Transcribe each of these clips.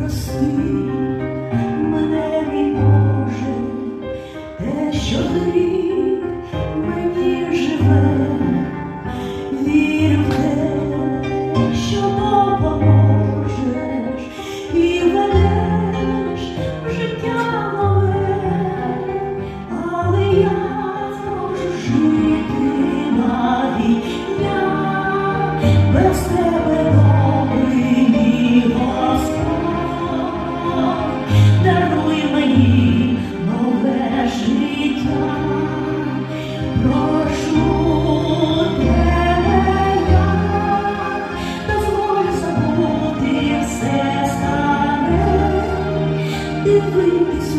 Прости мене, мій Боже, те, що ти дивитись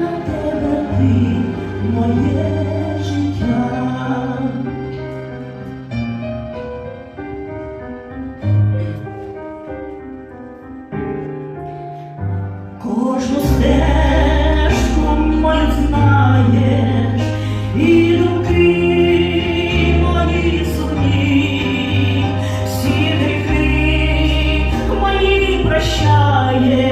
на тебе ти моє yeah.